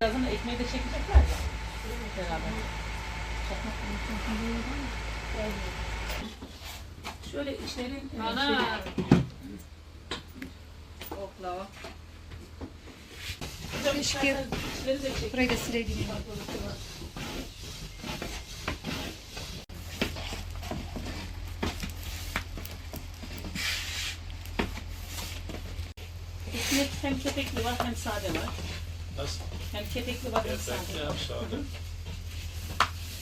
Birazdan ekmeği de çekecekler ya. Beraber. Çakmak Şöyle içleri... Ana! Şey- Oklava. Şükür. Burayı da sileyim. Hem kepekli var hem sade var. Nasıl? Hem kepekli var hem Kepekli sade hem var. sade.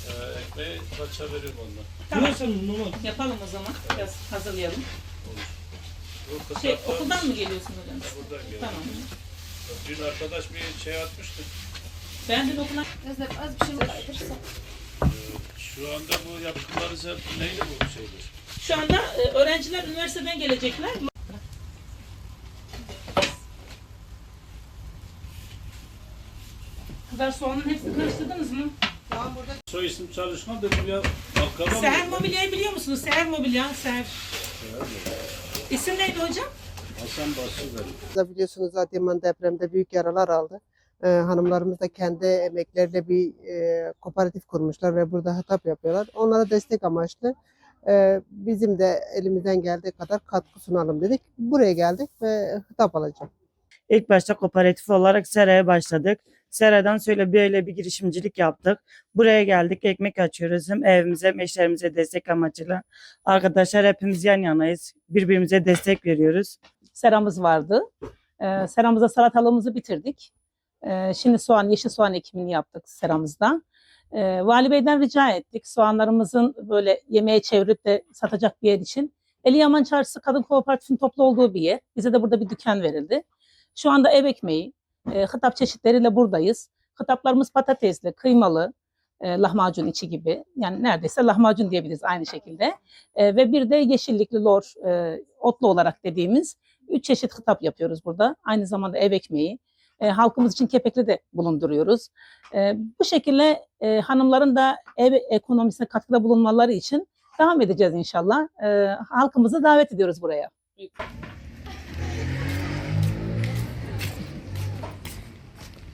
Ee, ekmeği kaça veririm ondan? Tamam. Yapalım o zaman. Biraz hazırlayalım. Bu Şey, okuldan mı geliyorsun hocam? Buradan geliyor. Tamam. Dün arkadaş bir şey atmıştı. Ben dün okula Özlem az bir şey kaydırsa. Ee, şu anda bu yaptıkları sen neydi bu şeydir? Şu anda e, öğrenciler üniversiteden gelecekler. Kadar soğanın hepsini karıştırdınız mı? Soy isim çalışma dedim ya. Bakkala Seher? Mobilya'yı biliyor musunuz? Seher Mobilya, Seher. İsim neydi hocam? Hasan Basri benim. da biliyorsunuz Adıyaman depremde büyük yaralar aldı. Ee, hanımlarımız da kendi emekleriyle bir e, kooperatif kurmuşlar ve burada hatap yapıyorlar. Onlara destek amaçlı e, bizim de elimizden geldiği kadar katkı sunalım dedik. Buraya geldik ve hitap alacağım. İlk başta kooperatif olarak Sera'ya başladık. Sera'dan şöyle böyle bir girişimcilik yaptık. Buraya geldik, ekmek açıyoruz. Hem evimize hem eşlerimize destek amacıyla. Arkadaşlar hepimiz yan yanayız. Birbirimize destek veriyoruz. Seramız vardı. Ee, seramızda salatalığımızı bitirdik. Ee, şimdi soğan, yeşil soğan ekimini yaptık seramızda. Ee, Vali Bey'den rica ettik. Soğanlarımızın böyle yemeğe çevirip de satacak bir yer için. Eli Yaman Çarşısı Kadın Kooperatifinin toplu olduğu bir yer. Bize de burada bir dükkan verildi. Şu anda ev ekmeği, e, hitap çeşitleriyle buradayız. Hitaplarımız patatesli, kıymalı, e, lahmacun içi gibi. Yani neredeyse lahmacun diyebiliriz aynı şekilde. E, ve bir de yeşillikli lor, e, otlu olarak dediğimiz üç çeşit hitap yapıyoruz burada. Aynı zamanda ev ekmeği. E, halkımız için kepekli de bulunduruyoruz. E, bu şekilde e, hanımların da ev ekonomisine katkıda bulunmaları için devam edeceğiz inşallah. E, halkımızı davet ediyoruz buraya.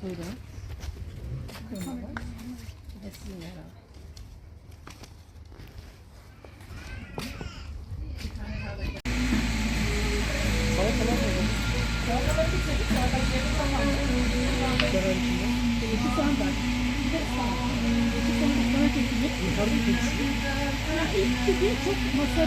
Buyurun. Tamam. Bir de sizinle alalım. Yukarıda çok masa